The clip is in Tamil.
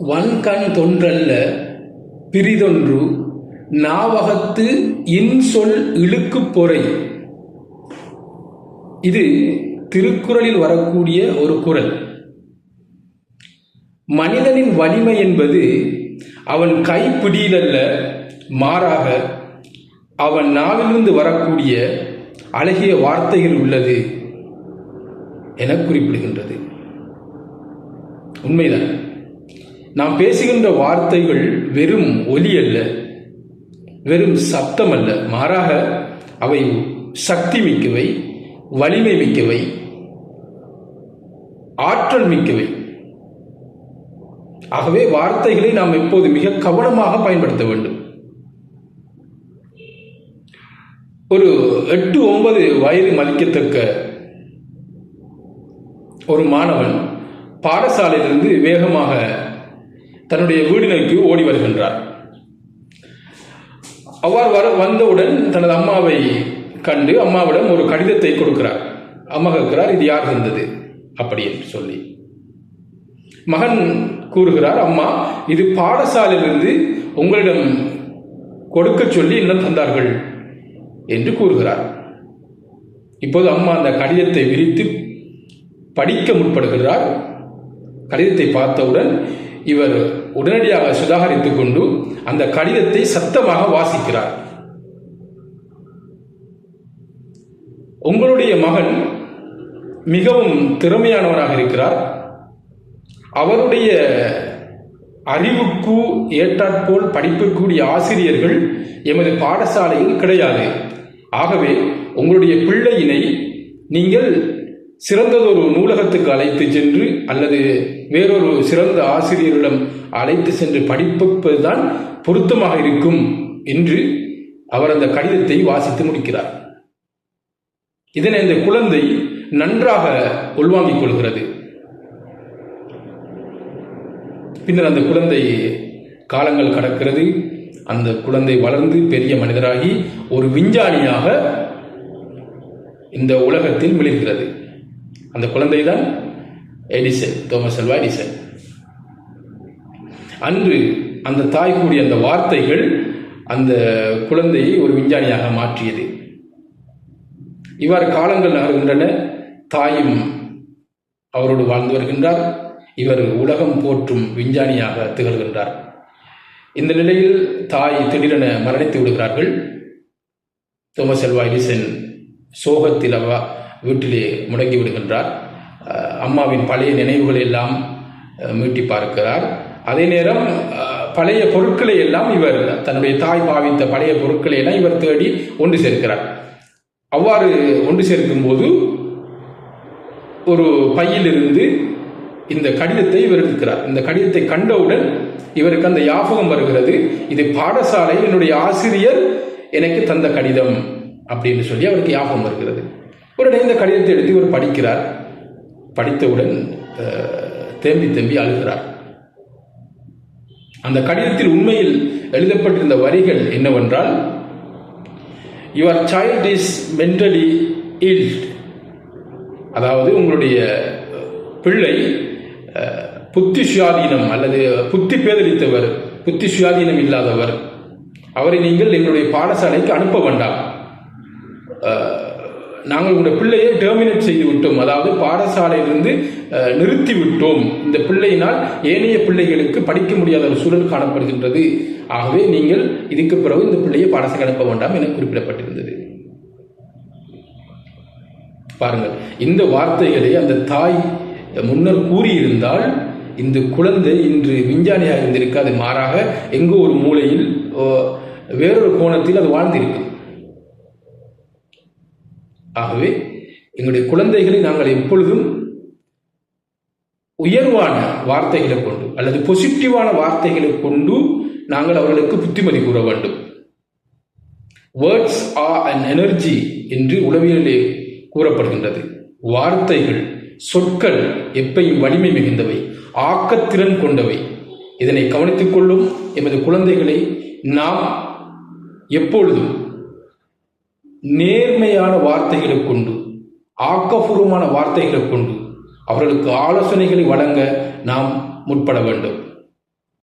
வன்கண் தொன்றல்ல பிரிதொன்று நாவகத்து இன்சொல் இழுக்கு பொறை. இது திருக்குறளில் வரக்கூடிய ஒரு குறள். மனிதனின் வலிமை என்பது அவன் கைப்பிடியிலல்ல மாறாக அவன் நாவிலிருந்து வரக்கூடிய அழகிய வார்த்தைகள் உள்ளது என குறிப்பிடுகின்றது. உண்மைதான். நாம் பேசுகின்ற வார்த்தைகள் வெறும் ஒலி அல்ல வெறும் சப்தம் அல்ல. மாறாக அவை சக்தி மிக்கவை வலிமை மிக்கவை ஆற்றல் மிக்கவை. ஆகவே வார்த்தைகளை நாம் எப்போது மிக கவனமாக பயன்படுத்த வேண்டும். ஒரு எட்டு ஒன்பது வயது மதிக்கத்தக்க ஒரு மாணவன் பாடசாலையிலிருந்து வேகமாக தன்னுடைய வீடு நோக்கி ஓடி வருகின்றார். அவ்வாறு வர வந்தவுடன் தனது அம்மாவை கண்டு அம்மாவிடம் ஒரு கடிதத்தை கொடுக்கிறார். அம்மா கேட்கிறார் இது யார் இருந்தது அப்படி என்று சொல்லி. மகன் கூறுகிறார் அம்மா இது பாடசாலையிலிருந்து உங்களிடம் கொடுக்க சொல்லி இன்னும் தந்தார்கள் என்று கூறுகிறார். இப்போது அம்மா அந்த கடிதத்தை விரித்து படிக்க முற்படுகிறார். கடிதத்தை பார்த்தவுடன் இவர் உடனடியாக சுதாகரித்துக் கொண்டு அந்த கடிதத்தை சத்தமாக வாசிக்கிறார். உங்களுடைய மகன் மிகவும் திறமையானவனாக இருக்கிறார். அவருடைய அறிவுக்கு ஏற்றாற்போல் படிக்கக்கூடிய ஆசிரியர்கள் எமது பாடசாலையில் கிடையாது. ஆகவே உங்களுடைய பிள்ளையினை நீங்கள் சிறந்ததொரு நூலகத்துக்கு அழைத்து சென்று அல்லது வேறொரு சிறந்த ஆசிரியரிடம் அழைத்து சென்று படிப்பதுதான் பொருத்தமாக இருக்கும் என்று அவர் அந்த கடிதத்தை வாசித்து முடிக்கிறார். இதனை இந்த குழந்தை நன்றாக உள்வாங்கிக் கொள்கிறது. பின்னர் அந்த குழந்தை காலங்கள் கடக்கிறது. அந்த குழந்தை வளர்ந்து பெரிய மனிதராகி ஒரு விஞ்ஞானியாக இந்த உலகத்தில் மிளிர்கிறது அந்த குழந்தை தான் எடிசன் தோமஸ் அல்வா எடிசன் அன்று அந்த தாய் கூடிய அந்த வார்த்தைகள் அந்த குழந்தையை ஒரு விஞ்ஞானியாக மாற்றியது. இவ்வாறு காலங்கள் நகர்கின்றன. தாயும் அவரோடு வாழ்ந்து வருகின்றார். இவர் உலகம் போற்றும் விஞ்ஞானியாக திகழ்கின்றார். இந்த நிலையில் தாய் திடீரென மரணித்து விடுகிறார்கள். தோமஸ் அல்வா எடிசன் சோகத்தில் அவா வீட்டிலே முடங்கி விடுகின்றார். அம்மாவின் பழைய நினைவுகளை எல்லாம் மீட்டி பார்க்கிறார். அதே நேரம் பழைய பொருட்களை எல்லாம் இவர் தன்னுடைய தாய் பாவித்த பழைய பொருட்களை எல்லாம் இவர் தேடி ஒன்று சேர்க்கிறார். அவ்வாறு ஒன்று சேர்க்கும் போது ஒரு பையிலிருந்து இந்த கடிதத்தை இவர் எடுக்கிறார். இந்த கடிதத்தை கண்டவுடன் இவருக்கு அந்த யாபகம் வருகிறது. இது பாடசாலை என்னுடைய ஆசிரியர் எனக்கு தந்த கடிதம் அப்படின்னு சொல்லி அவருக்கு யாபகம் வருகிறது. உடனே இந்த கடிதத்தை எடுத்து இவர் படிக்கிறார். படித்தவுடன் தேம்பி தேம்பி அழுகிறார். அந்த கடிதத்தில் உண்மையில் எழுதப்பட்டிருந்த வரிகள் என்னவென்றால் your child is mentally ill அதாவது உங்களுடைய பிள்ளை புத்தி சுயாதீனம் அல்லது புத்தி பேதலித்தவர் புத்தி சுயாதீனம் இல்லாதவர் அவரை நீங்கள் எங்களுடைய பாடசாலைக்கு அனுப்ப வேண்டாம். நாங்கள் உங்களுடைய பிள்ளையை டெர்மினேட் செய்து விட்டோம் அதாவது பாடசாலையிலிருந்து நிறுத்தி விட்டோம் இந்த பிள்ளையினால் ஏனைய பிள்ளைகளுக்கு படிக்க முடியாத ஒரு சூழல் காணப்படுகின்றது. ஆகவே நீங்கள் இதுக்கு பிறகு இந்த பிள்ளையை பாடசாலை அனுப்ப வேண்டாம் என குறிப்பிடப்பட்டிருந்தது. பாருங்கள் இந்த வார்த்தைகளை அந்த தாய் முன்னர் கூறியிருந்தால் இந்த குழந்தை இன்று விஞ்ஞானியாக இருந்திருக்காது. மாறாக எங்கோ ஒரு மூலையில் வேறொரு கோணத்தில் அது வாழ்ந்திருக்கும். ஆகவே எங்களுடைய குழந்தைகளை நாங்கள் எப்பொழுதும் உயர்வான வார்த்தைகளை கொண்டு அல்லது பொசிட்டிவான வார்த்தைகளை கொண்டு நாங்கள் அவர்களுக்கு புத்திமதி கூற வேண்டும். வேர்ட்ஸ் ஆர் அன் எனர்ஜி என்று உளவியலிலே கூறப்படுகின்றது. வார்த்தைகள் சொற்கள் எப்பையும் வலிமை மிகுந்தவை ஆக்கத்திறன் கொண்டவை. இதனை கவனித்துக் கொள்ளும் எமது குழந்தைகளை நாம் எப்பொழுதும் நேர்மையான வார்த்தைகளை கொண்டு ஆக்கப்பூர்வமான வார்த்தைகளை கொண்டு அவர்களுக்கு ஆலோசனைகளை வழங்க நாம் முற்பட வேண்டும்.